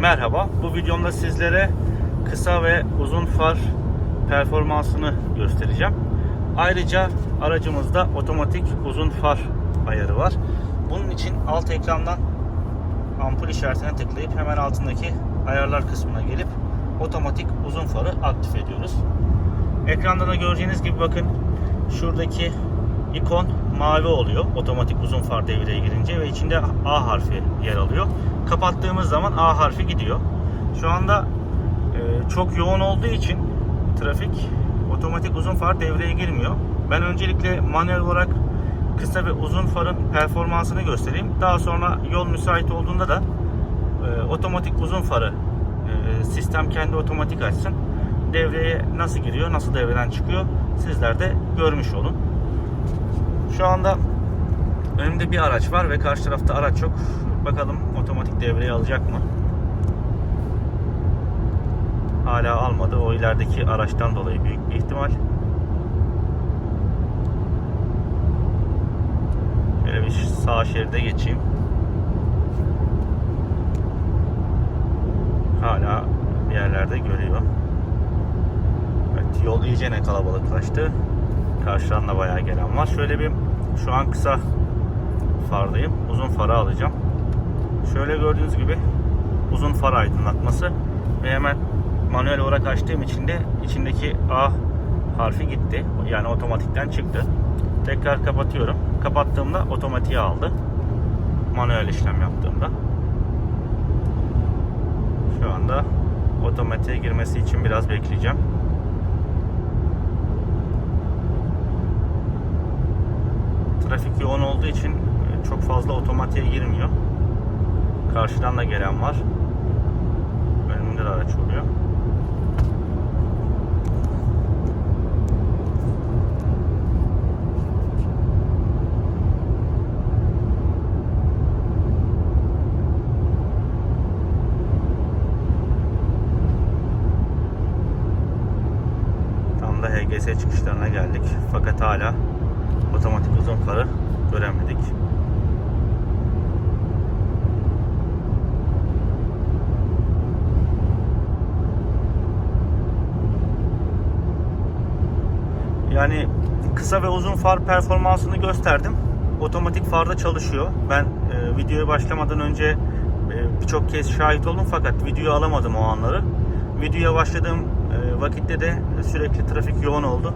Merhaba. Bu videomda sizlere kısa ve uzun far performansını göstereceğim. Ayrıca aracımızda otomatik uzun far ayarı var. Bunun için alt ekrandan ampul işaretine tıklayıp hemen altındaki ayarlar kısmına gelip otomatik uzun farı aktif ediyoruz. Ekranda da göreceğiniz gibi bakın şuradaki ikon mavi oluyor otomatik uzun far devreye girince ve içinde A harfi yer alıyor. Kapattığımız zaman A harfi gidiyor. Şu anda e, çok yoğun olduğu için trafik otomatik uzun far devreye girmiyor. Ben öncelikle manuel olarak kısa ve uzun farın performansını göstereyim. Daha sonra yol müsait olduğunda da e, otomatik uzun farı e, sistem kendi otomatik açsın. Devreye nasıl giriyor, nasıl devreden çıkıyor sizler de görmüş olun. Şu anda önümde bir araç var ve karşı tarafta araç yok. Bakalım otomatik devreye alacak mı? Hala almadı. O ilerideki araçtan dolayı büyük bir ihtimal. Böyle bir sağ şeride geçeyim. Hala bir yerlerde görüyor. Evet yol iyice ne kalabalıklaştı. Karşıdan da bayağı gelen var. Şöyle bir şu an kısa fardayım. Uzun farı alacağım. Şöyle gördüğünüz gibi uzun far aydınlatması ve hemen manuel olarak açtığım için de içindeki A harfi gitti. Yani otomatikten çıktı. Tekrar kapatıyorum. Kapattığımda otomatiğe aldı. Manuel işlem yaptığımda. Şu anda otomatiğe girmesi için biraz bekleyeceğim. Trafik yoğun olduğu için e, çok fazla otomatiğe girmiyor. Karşıdan da gelen var. Önümde de araç oluyor. Tam da HGS çıkışlarına geldik. Fakat hala otomatik uzun farı göremedik. Yani kısa ve uzun far performansını gösterdim. Otomatik farda çalışıyor. Ben e, videoya başlamadan önce e, birçok kez şahit oldum fakat videoyu alamadım o anları. Videoya başladığım e, vakitte de sürekli trafik yoğun oldu.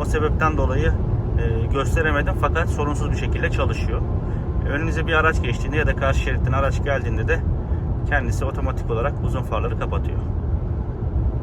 O sebepten dolayı e, gösteremedim fakat sorunsuz bir şekilde çalışıyor. Önünüze bir araç geçtiğinde ya da karşı şeritten araç geldiğinde de kendisi otomatik olarak uzun farları kapatıyor.